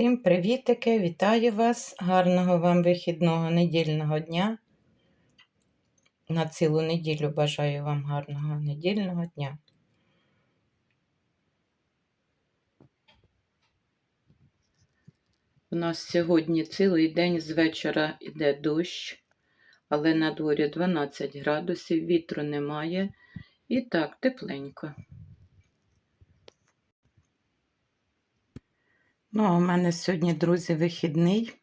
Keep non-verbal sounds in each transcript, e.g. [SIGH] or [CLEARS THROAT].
Всім привітики! Вітаю вас! Гарного вам вихідного недільного дня. На цілу неділю бажаю вам гарного недільного дня. У нас сьогодні цілий день з вечора йде дощ, але на дворі 12 градусів, вітру немає. І так, тепленько. Ну, а у мене сьогодні, друзі, вихідний.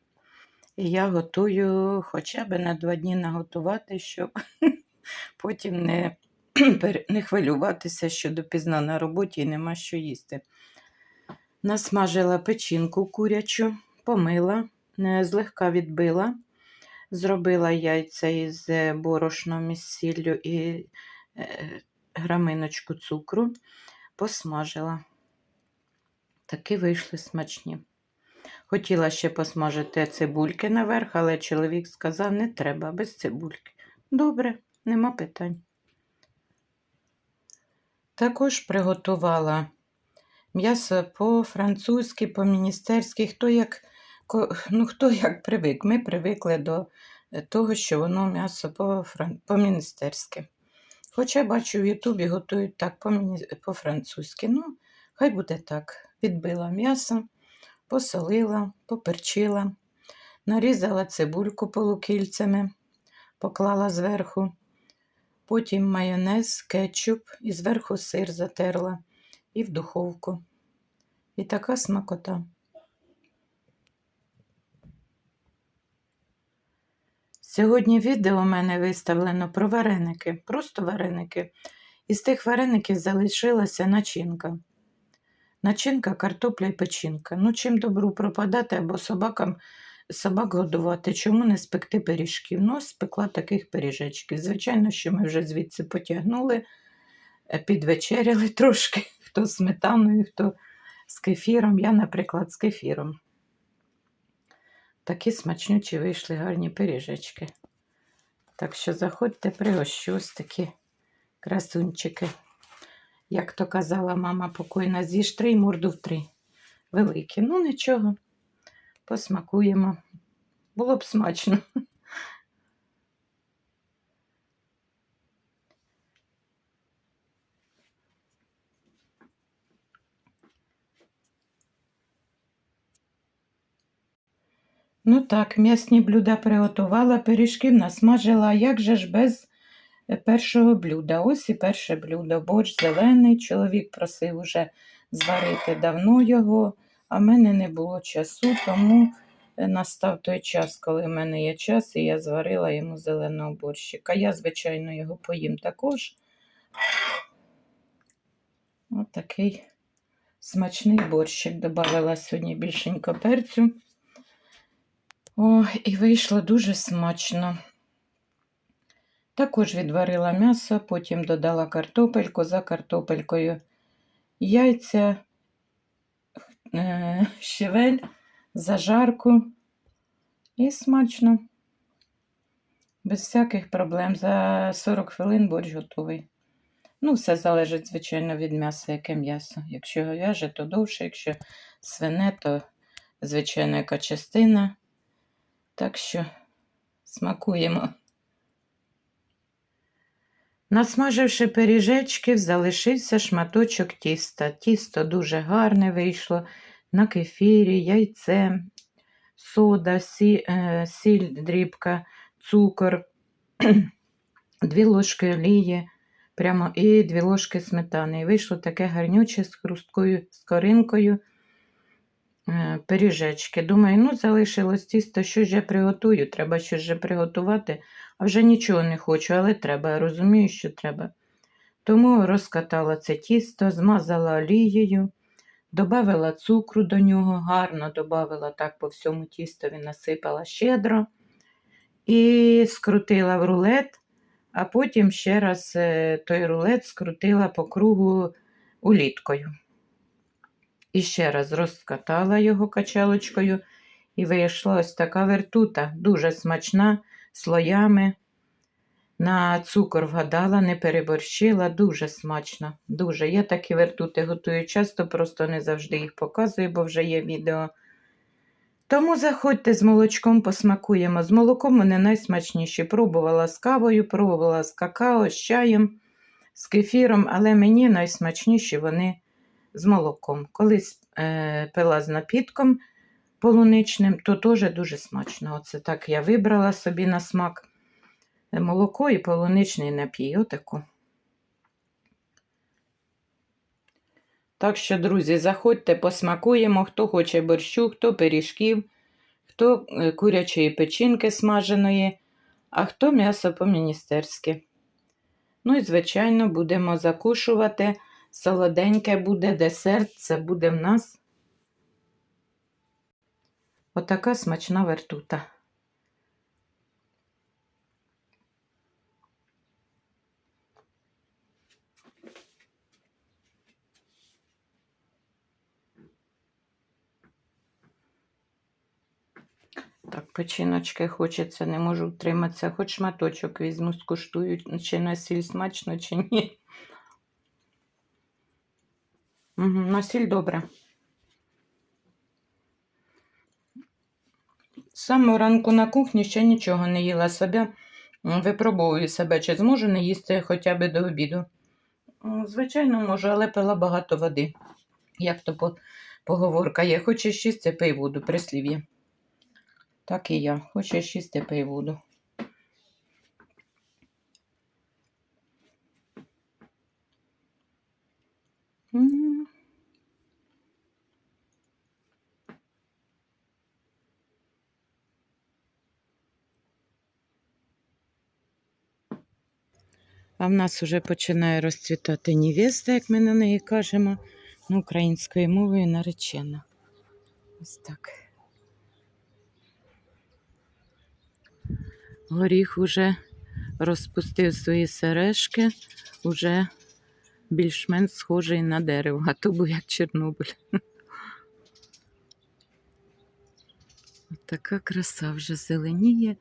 І я готую хоча б на два дні наготувати, щоб [LAUGHS] потім не, [CLEARS THROAT] не хвилюватися, що допізна на роботі і нема що їсти. Насмажила печінку курячу, помила, злегка відбила, зробила яйця із е, борошном із сіллю і е, граминочку цукру, посмажила. Такі вийшли смачні. Хотіла ще посмажити цибульки наверх, але чоловік сказав, не треба без цибульки. Добре, нема питань. Також приготувала м'ясо по-французьки, по-міністерськи, хто як ну, хто як привик. Ми привикли до того, що воно м'ясо по-міністерськи. Хоча бачу, в Ютубі готують так по-французьки. Ну, хай буде так відбила м'ясо, посолила, поперчила, нарізала цибульку полукільцями, поклала зверху, потім майонез, кетчуп і зверху сир затерла і в духовку. І така смакота. Сьогодні відео у мене виставлено про вареники, просто вареники. Із тих вареників залишилася начинка. Начинка, картопля і печінка. Ну, чим добру пропадати або собакам собак годувати, чому не спекти пиріжків? Ну, спекла таких пиріжечків. Звичайно, що ми вже звідси потягнули, е, підвечеряли [LAUGHS] трошки, хто сметаною, хто з кефіром. Я, наприклад, з кефіром. Такі смачнючі вийшли гарні пиріжечки. Так що заходьте, пригощу ось такі красунчики. Як то казала мама покойна, з'їж три й морду в три. Великі. Ну, нічого, посмакуємо. Було б смачно. Ну так, м'ясні блюда приготувала, пиріжків насмажила, як же ж без першого блюда. Ось і перше блюдо. Борщ зелений. Чоловік просив уже зварити давно його, а в мене не було часу, тому е, настав той час, коли в мене є час, і я зварила йому зеленого борщика. Я, звичайно, його поїм також. Ось такий смачний борщик. Добавила сьогодні більшенько перцю. О, і вийшло дуже смачно. Також відварила м'ясо, потім додала картопельку за картопелькою, яйця, е, щавель, зажарку і смачно, без всяких проблем. За 40 хвилин борщ готовий. Ну, все залежить, звичайно, від м'яса, яке м'ясо. Якщо говяже, то довше, якщо свине, то, звичайно, яка частина. Так що смакуємо. Насмаживши пиріжечків, залишився шматочок тіста. Тісто дуже гарне вийшло на кефірі, яйце, сода, сі, е, сіль, дрібка, цукор, [CLEARS THROAT] дві ложки олії прямо і дві ложки сметани. І вийшло таке гарнюче з хрусткою скоринкою пиріжечки. Думаю, ну залишилось тісто, що ж я приготую, треба щось вже приготувати. А вже нічого не хочу, але треба. Я розумію, що треба. Тому розкатала це тісто, змазала олією, додала цукру до нього, гарно додала так по всьому тістові, насипала щедро і скрутила в рулет, а потім ще раз е, той рулет скрутила по кругу уліткою. І ще раз розкатала його качалочкою, і вийшла ось така вертута, дуже смачна слоями. На цукор вгадала, не переборщила, дуже смачно. Дуже. Я такі вертути готую часто, просто не завжди їх показую, бо вже є відео. Тому заходьте з молочком, посмакуємо. З молоком вони найсмачніші. Пробувала з кавою, пробувала з какао, з чаєм, з кефіром, але мені найсмачніші вони з молоком. Колись е, пила з напітком полуничним, то теж дуже смачно. Оце так я вибрала собі на смак молоко і полуничний напій. Отаку. Так що, друзі, заходьте, посмакуємо, хто хоче борщу, хто пиріжків, хто е, курячої печінки смаженої, а хто м'ясо по-міністерськи. Ну і, звичайно, будемо закушувати. Солоденьке буде десерт, це буде в нас отака смачна вертута. Так, печіночки хочеться, не можу втриматися, хоч шматочок візьму, скуштую, чи на сіль смачно, чи ні. Угу, на добре. З самого ранку на кухні ще нічого не їла собі. Випробовую себе, чи зможу не їсти хоча б до обіду. Звичайно, можу, але пила багато води. Як то поговорка є. Хочеш їсти, пий воду, прислів'я. Так і я. Хочеш їсти, пий воду. А в нас вже починає розцвітати невеста, як ми на неї кажемо, ну, українською мовою наречена. Ось так. Горіх уже розпустив свої сережки, уже більш-менш схожий на дерево, а то був як Чорнобиль. Така краса вже зеленіє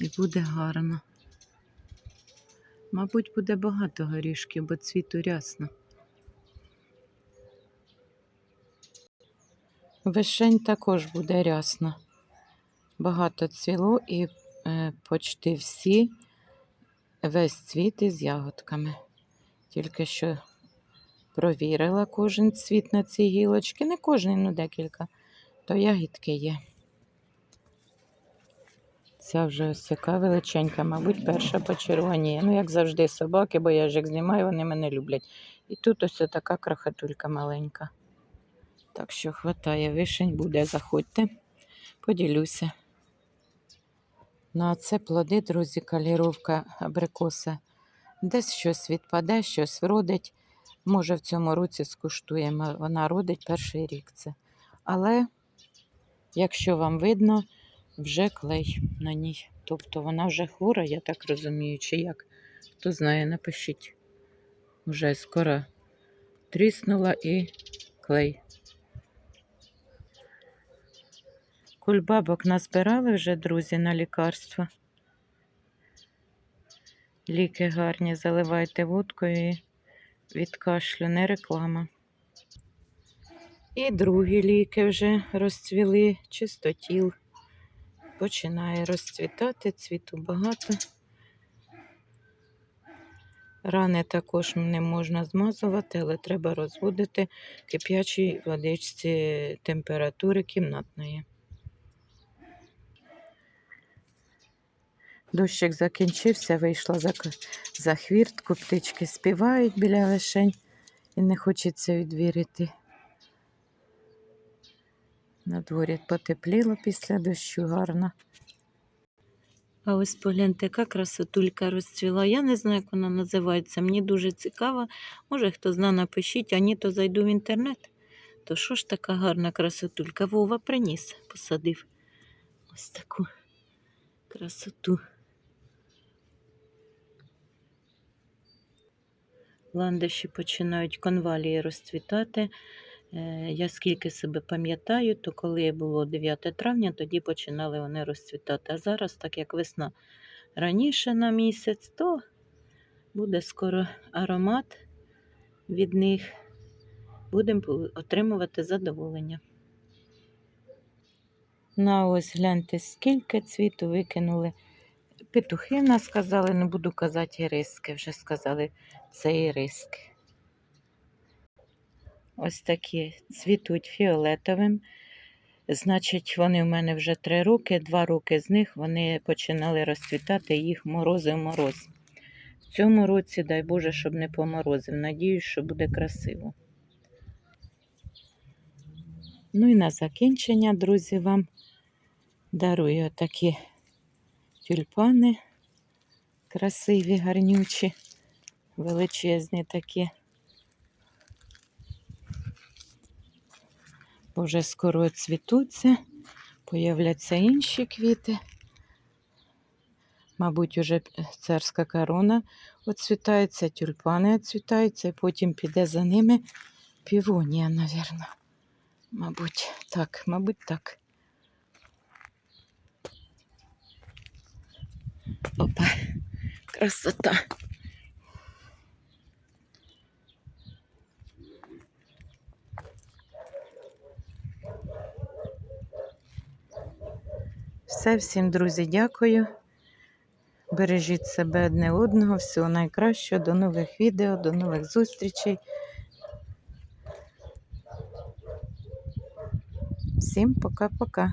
і буде гарно. Мабуть, буде багато горішків, бо цвіту рясно. Вишень також буде рясно. Багато цвіло і е, почти всі весь цвіт із ягодками. Тільки що провірила кожен цвіт на ці гілочки. Не кожен, ну декілька, то ягідки є. Ця вже ось така величенька, мабуть, перша почервоніє. Ну, як завжди, собаки, бо я ж як знімаю, вони мене люблять. І тут ось така крохотулька маленька. Так що хватає, вишень буде, заходьте, поділюся. Ну, а це плоди, друзі, каліровка абрикоса. Десь щось відпаде, щось вродить. Може, в цьому році скуштуємо. Вона родить перший рік це. Але, якщо вам видно, вже клей на ній. Тобто вона вже хвора, я так розумію, чи як. Хто знає, напишіть. Вже скоро тріснула і клей. Кульбабок назбирали вже, друзі, на лікарства. Ліки гарні, заливайте водкою і від кашлю, не реклама. І другі ліки вже розцвіли, чистотіл. Починає розцвітати, цвіту багато. Рани також не можна змазувати, але треба розводити в кип'ячій водичці температури кімнатної. Дощик закінчився, вийшла за, за хвіртку, птички співають біля вишень і не хочеться відвірити. На дворі потепліло після дощу гарно. А ось погляньте, яка красотулька розцвіла. Я не знаю, як вона називається. Мені дуже цікаво. Може, хто зна, напишіть, а ні, то зайду в інтернет. То що ж така гарна красотулька? Вова приніс, посадив ось таку красоту. Ландиші починають конвалії розцвітати. Е, Я скільки себе пам'ятаю, то коли було 9 травня, тоді починали вони розцвітати. А зараз, так як весна раніше на місяць, то буде скоро аромат від них. Будемо отримувати задоволення. На ось гляньте, скільки цвіту викинули. Петухи нас сказали, не буду казати іриски, вже сказали, це іриски. Ось такі цвітуть фіолетовим. Значить, вони в мене вже три роки, два роки з них вони починали розцвітати, їх морозив мороз. В цьому році, дай Боже, щоб не поморозив. Надіюсь, що буде красиво. Ну і на закінчення, друзі, вам дарую такі тюльпани красиві, гарнючі, величезні такі. Бо вже скоро цвітуться, появляться інші квіти. Мабуть, уже царська корона оцвітається, тюльпани оцвітаються, і потім піде за ними півонія, навірно. Мабуть, так, мабуть, так. Опа, красота. Все, всім, друзі, дякую. Бережіть себе одне одного. Всього найкращого. До нових відео, до нових зустрічей. Всім пока-пока.